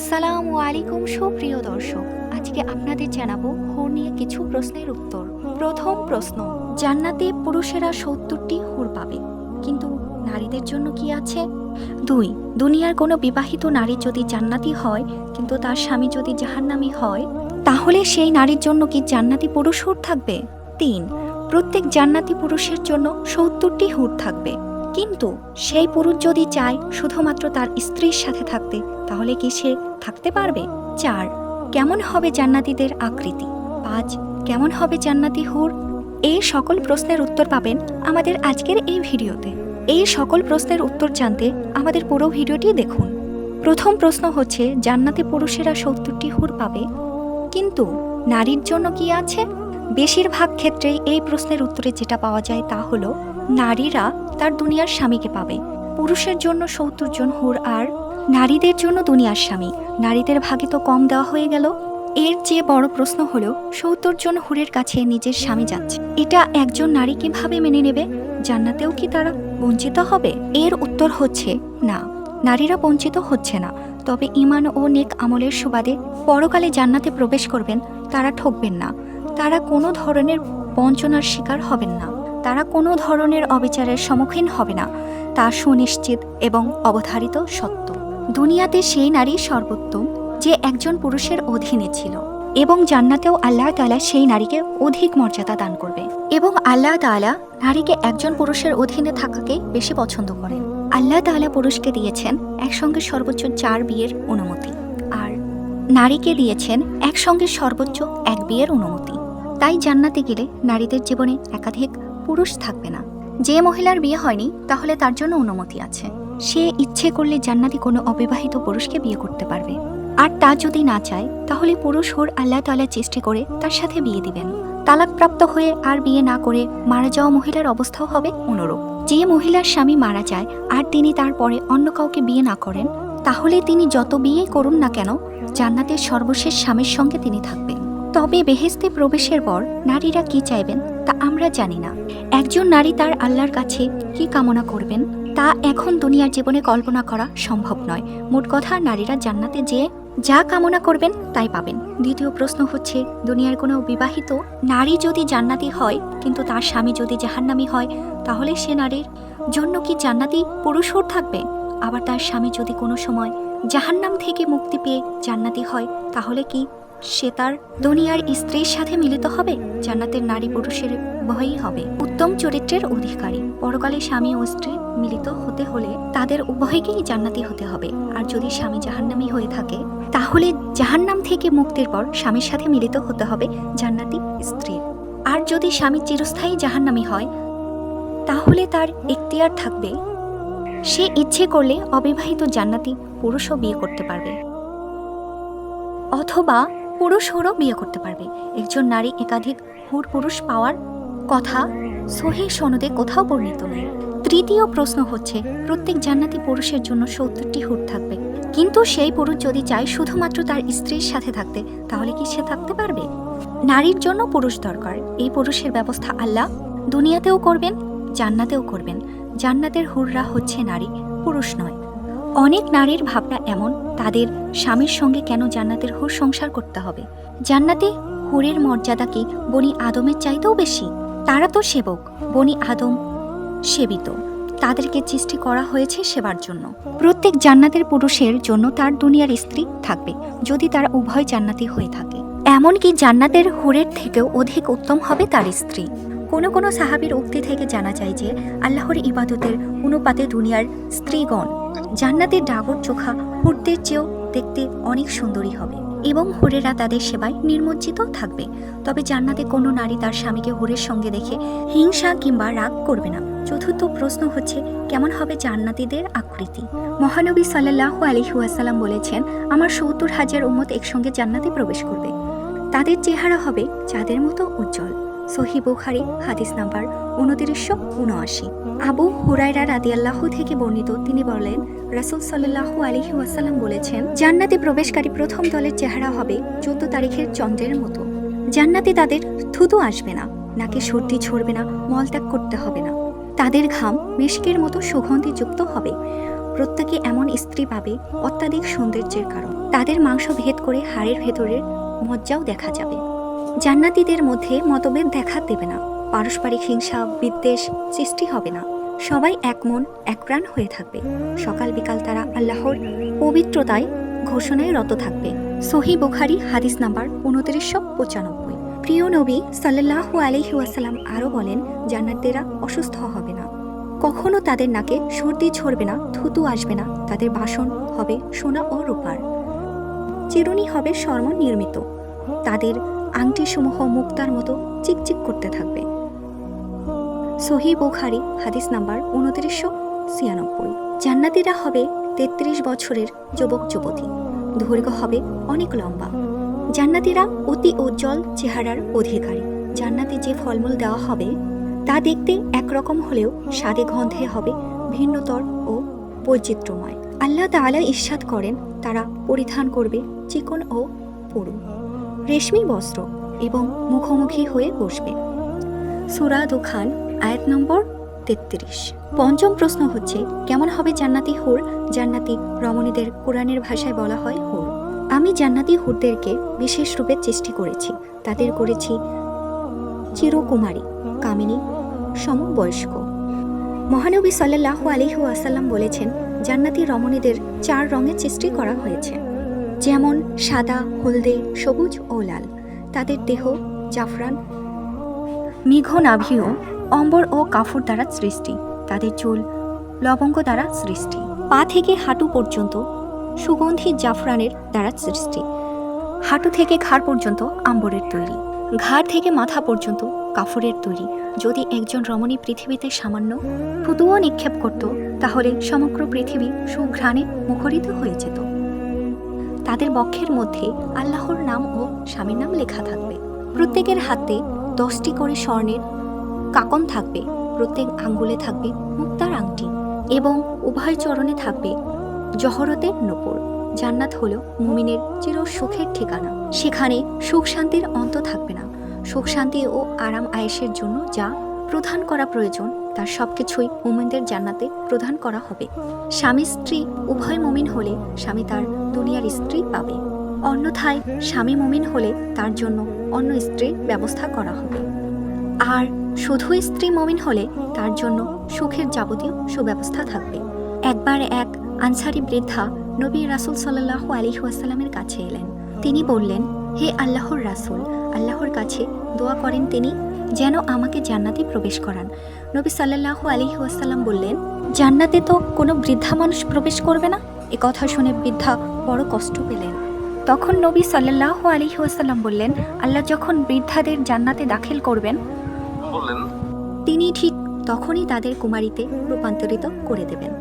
আসসালামু আলাইকুম সুপ্রিয় দর্শক, আজকে আপনাদের জানাব হুর নিয়ে কিছু প্রশ্নের উত্তর। প্রথম প্রশ্ন, জান্নাতে পুরুষেরা সত্তরটি হুর পাবে, কিন্তু নারীদের জন্য কি আছে? দুই, দুনিয়ার কোনো বিবাহিত নারী যদি জান্নাতি হয়, কিন্তু তার স্বামী যদি জাহান্নামি হয়, তাহলে সেই নারীর জন্য কি জান্নাতি পুরুষ হুর থাকবে? তিন, প্রত্যেক জান্নাতি পুরুষের জন্য সত্তরটি হুর থাকবে, কিন্তু সেই পুরুষ যদি চায় শুধুমাত্র তার স্ত্রীর সাথে থাকতে তাহলে কি সে থাকতে পারবে? চার, কেমন হবে জান্নাতীদের আকৃতি? পাঁচ, কেমন হবে জান্নাতি হুর? এই সকল প্রশ্নের উত্তর পাবেন আমাদের আজকের এই ভিডিওতে। এই সকল প্রশ্নের উত্তর জানতে আমাদের পুরো ভিডিওটি দেখুন। প্রথম প্রশ্ন হচ্ছে, জান্নাতি পুরুষেরা সত্তরটি হুর পাবে? কিন্তু নারীর জন্য কি আছে? বেশিরভাগ ক্ষেত্রেই এই প্রশ্নের উত্তরে যেটা পাওয়া যায় তা হলো, নারীরা তার দুনিয়ার স্বামীকে পাবে। পুরুষের জন্য সত্তর জন হুর আর নারীদের জন্য দুনিয়ার স্বামী। নারীদের ভাগে তো কম দেওয়া হয়ে গেল। এর চেয়ে বড় প্রশ্ন হলো, সত্তর জন হুরের কাছে নিজের স্বামী যাচ্ছে। এটা একজন নারী কীভাবে মেনে নেবে? জান্নাতেও কি তারা বঞ্চিত হবে? এর উত্তর হচ্ছে, না। নারীরা বঞ্চিত হচ্ছে না। তবে ইমান ও নেক আমলের সুবাদে পরকালে জান্নাতে প্রবেশ করবেন, তারা ঠকবেন না। তারা কোনো ধরনের বঞ্চনার শিকার হবেন না। তারা কোনো ধরনের অবিচারের সম্মুখীন হবে না। তা সুনিশ্চিত এবং অবধারিত সত্য। দুনিয়াতে সেই নারী সর্বোত্তম যে একজন পুরুষের অধীনে ছিল এবং জান্নাতেও আল্লাহ তাআলা সেই নারীকে অধিক মর্যাদা দান করবে এবং আল্লাহ তাআলা নারীকে একজন পুরুষের অধীনে থাকাকে বেশি পছন্দ করেন। আল্লাহ তাআলা পুরুষকে দিয়েছেন একসঙ্গে সর্বোচ্চ চার বিয়ের অনুমতি আর নারীকে দিয়েছেন একসঙ্গে সর্বোচ্চ এক বিয়ের অনুমতি। তাই জান্নাতে গেলে নারীদের জীবনে একাধিক পুরুষ থাকবে না। যে মহিলার বিয়ে হয়নি তাহলে তার জন্য অনুমতি আছে। সে ইচ্ছে করলে জান্নাতি কোনো অবিবাহিত পুরুষকে বিয়ে করতে পারবে। আর তা যদি না চায়, তাহলে পুরুষ হোর আল্লাহ তালা চেষ্টা করে তার সাথে বিয়ে দিবেন। তালাকপ্রাপ্ত হয়ে আর বিয়ে না করে মারা যাওয়া মহিলার অবস্থাও হবে অনুরূপ। যে মহিলার স্বামী মারা যায় আর তিনি তারপরে অন্য কাউকে বিয়ে না করেন, তাহলে তিনি যত বিয়ে করুন না কেন, জান্নাতের সর্বশেষ স্বামীর সঙ্গে তিনি থাকবেন। তবে বেহেস্তে প্রবেশের পর নারীরা কি চাইবেন তা আমরা জানি না। একজন নারী তার আল্লাহর কাছে কি কামনা করবেন? তা এখন দুনিয়ার জীবনে কল্পনা করা সম্ভব নয়। মোট কথা, নারীরা জান্নাতে যেয়ে যা কামনা করবেন তাই পাবেন। দ্বিতীয় প্রশ্ন হচ্ছে, দুনিয়ার কোনো বিবাহিত নারী যদি জান্নাতি হয়, কিন্তু তার স্বামী যদি জাহান্নামি হয়, তাহলে সে নারীর জন্য কি জান্নাতি পুরুষও থাকবে? আবার তার স্বামী যদি কোনো সময় জাহান্নাম থেকে মুক্তি পেয়ে জান্নাতি হয়, তাহলে কি সে তার দুনিয়ার স্ত্রীর সাথে মিলিত হবে, জান্নাতের নারী পুরুষের উভয়ই হবে। উত্তম চরিত্রের অধিকারী। পরকালে স্বামী ও স্ত্রী মিলিত হতে হলে তাদের উভয়কেই জান্নাতি হতে হবে। আর যদি স্বামী জাহান্নামী হয়ে থাকে, তাহলে জাহান্নাম থেকে মুক্তির পর স্বামীর সাথে মিলিত হতে হবে জান্নাতি স্ত্রীর। আর যদি স্বামী চিরস্থায়ী জাহান্নামি হয়, তাহলে তার এখতিয়ার থাকবে, সে ইচ্ছে করলে অবিবাহিত জান্নাতি পুরুষও বিয়ে করতে পারবে। অথবা পুরুষ হুরও বিয়ে করতে পারবে। একজন নারী একাধিক হুর পুরুষ পাওয়ার কথা সহি সনদে কোথাও বর্ণিত নেই। তৃতীয় প্রশ্ন হচ্ছে, প্রত্যেক জান্নাতি পুরুষের জন্য সত্তরটি হুর থাকবে। কিন্তু সেই পুরুষ যদি চায় শুধুমাত্র তার স্ত্রীর সাথে থাকতে, তাহলে কি সে থাকতে পারবে? নারীর জন্য পুরুষ দরকার। এই পুরুষের ব্যবস্থা আল্লাহ দুনিয়াতেও করবেন, জান্নাতেও করবেন। জান্নাতের হুররা হচ্ছে নারী, পুরুষ নয়। অনেক নারীর ভাবনা এমন, তাদের স্বামীর সঙ্গে কেন জান্নাতের হুর সংসার করতে হবে? জান্নাতে হুরের মর্যাদা কি বনি আদমের চাইতেও বেশি? তারা তো সেবক, বনি আদম সেবিত। তাদেরকে সৃষ্টি করা হয়েছে সেবার জন্য। প্রত্যেক জান্নাতের পুরুষের জন্য তার দুনিয়ার স্ত্রী থাকবে, যদি তারা উভয় জান্নাতি হয়ে থাকে। এমনকি জান্নাতের হুরের থেকেও অধিক উত্তম হবে তার স্ত্রী। কোনো কোনো সাহাবীর উক্তি থেকে জানা যায় যে, আল্লাহর ইবাদতের অনুপাতে দুনিয়ার স্ত্রীগণ জান্নাতের ডাগর চোখা হুরদের চেয়েও দেখতে অনেক সুন্দরী হবে এবং হুরেরা তাদের সেবায় নির্মজ্জিত থাকবে। তবে জান্নাতে কোনো নারী তার স্বামীকে হুরের সঙ্গে দেখে হিংসা কিংবা রাগ করবে না। চতুর্থ প্রশ্ন হচ্ছে, কেমন হবে জান্নাতীদের আকৃতি? মহানবী সাল্লাহ আলহিউসাল্লাম বলেছেন, আমার সত্তর হাজার উম্মত একসঙ্গে জান্নাতে প্রবেশ করবে। তাদের চেহারা হবে চাঁদের মতো উজ্জ্বল। সহি বুখারি, হাদিস নাম্বার উনতিরিশশো উনআশি। আবু হুরাইরা রাদিয়াল্লাহ থেকে বর্ণিত, তিনি বলেন, রাসুল সাল্লাহু আলহি ওয়াসাল্লাম বলেছেন, জান্নাতে প্রবেশকারী প্রথম দলের চেহারা হবে চোদ্দ তারিখের চন্দ্রের মতো। জান্নাতে তাদের থুতু আসবে না, নাকে সর্দি ছড়বে না, মলত্যাগ করতে হবে না। তাদের ঘাম মিষ্কের মতো সুগন্ধিযুক্ত হবে। প্রত্যেকে এমন স্ত্রী পাবে অত্যাধিক সৌন্দর্যের কারণ। তাদের মাংস ভেদ করে হাড়ের ভেতরের মজ্জাও দেখা যাবে। জান্নাতীদের মধ্যে মতভেদ দেখা দেবে না। পারস্পরিক হিংসা, বিদ্বেষ সৃষ্টি হবে না। সবাই এক মন, এক প্রাণ হয়ে থাকবে। সকাল বিকাল তারা আল্লাহর পবিত্রতায় ঘোষণায় রত থাকবে। সহি বুখারি, হাদিস নাম্বার উনত্রিশশো পঁচানব্বই। প্রিয় নবী সাল্লাহু আলহি আরও বলেন, জান্নাতীরা অসুস্থ হবে না। কখনো তাদের নাকে সর্দি ছড়বে না, থুতু আসবে না। তাদের বাসন হবে সোনা ও রূপার। চিরুনি হবে স্বর্ণ নির্মিত তাদের আংটিসমূহ মুক্তার মতো চিকচিক করতে থাকবে। সহি বুখারি, হাদিস নাম্বার উনত্রিশশো ছিয়ানব্বই। জান্নাতিরা হবে তেত্রিশ বছরের যুবক যুবতী। দৈর্ঘ্য হবে অনেক লম্বা। জান্নাতিরা অতি উজ্জ্বল চেহারার অধিকারী। জান্নাতে যে ফলমূল দেওয়া হবে, তা দেখতে একরকম হলেও স্বাদে গন্ধে হবে ভিন্নতর ও বৈচিত্র্যময়। আল্লাহ তাআলা ইস্বাদ করেন, তারা পরিধান করবে চিকন ও পুরু। রেশমি বস্ত্র এবং মুখোমুখি হয়ে বসবে। সুরা দুখান আয়াত নম্বর তেত্রিশ। পঞ্চম প্রশ্ন হচ্ছে, কেমন হবে জান্নাতি হুর? জান্নাতি রমণীদের কোরআনের ভাষায় বলা হয় হুর। আমি জান্নাতি হুরদেরকে বিশেষ রূপে সৃষ্টি করেছি। তাদের করেছি চিরকুমারী, কামিনী, সমবয়স্ক। মহানবী সাল্লাহু আলিহু আসাল্লাম বলেছেন, জান্নাতি রমণীদের চার রঙের সৃষ্টি করা হয়েছে। যেমন সাদা, হলদে, সবুজ ও লাল। তাদের দেহ জাফরান মেঘ নাভিও অম্বর ও কাফর দ্বারা সৃষ্টি। তাদের চুল লবঙ্গ দ্বারা সৃষ্টি। পা থেকে হাঁটু পর্যন্ত সুগন্ধি জাফরানের দ্বারা সৃষ্টি। হাঁটু থেকে ঘাড় পর্যন্ত আম্বরের তৈরি। ঘাড় থেকে মাথা পর্যন্ত কাফরের তৈরি। যদি একজন রমণী পৃথিবীতে সামান্য ফুতুও নিক্ষেপ করত, তাহলে সমগ্র পৃথিবী সুঘ্রাণে মুখরিত হয়ে যেত। তাদের বক্ষের মধ্যে আল্লাহর নাম ও স্বামীর নাম লেখা থাকবে। প্রত্যেকের হাতে দশটি করে স্বর্ণের কাকন থাকবে, প্রত্যেক আঙ্গুলে থাকবে মুক্তার আংটি এবং উভয় চরণে থাকবে জহরতের নূপুর। জান্নাত হলো মুমিনের চির সুখের ঠিকানা। সেখানে সুখ শান্তির অন্ত থাকবে না। সুখ শান্তি ও আরাম আয়েসের জন্য যা প্রদান করা প্রয়োজন, তার সবকিছুই মুমিনদের জান্নাতে প্রদান করা হবে। স্বামী স্ত্রী, উভয় মুমিন হলে স্বামী তার দুনিয়ার স্ত্রী পাবে। অন্যথায় স্বামী মুমিন হলে তার জন্য অন্য স্ত্রীর ব্যবস্থা করা হবে। আর শুধু স্ত্রী মমিন হলে তার জন্য সুখের যাবতীয় সুব্যবস্থা থাকবে। একবার এক আনসারি বৃদ্ধা নবী রাসুল সাল্লাহ আলী ওয়াসাল্লামের কাছে এলেন। তিনি বললেন, হে আল্লাহর রাসুল আল্লাহর কাছে দোয়া করেন তিনি যেন আমাকে জান্নাতে প্রবেশ করান। নবী সাল্লাহ আলী ওয়াসাল্লাম বললেন জান্নাতে তো কোনো বৃদ্ধা মানুষ প্রবেশ করবে না? এ কথা শুনে বৃদ্ধা বড় কষ্ট পেলেন। তখন নবী সাল্লাহ আলী ওয়াসাল্লাম বললেন আল্লাহ যখন বৃদ্ধাদের জান্নাতে দাখিল করবেন তিনি ঠিক তখনই তাদের কুমারীতে রূপান্তরিত করে দেবেন।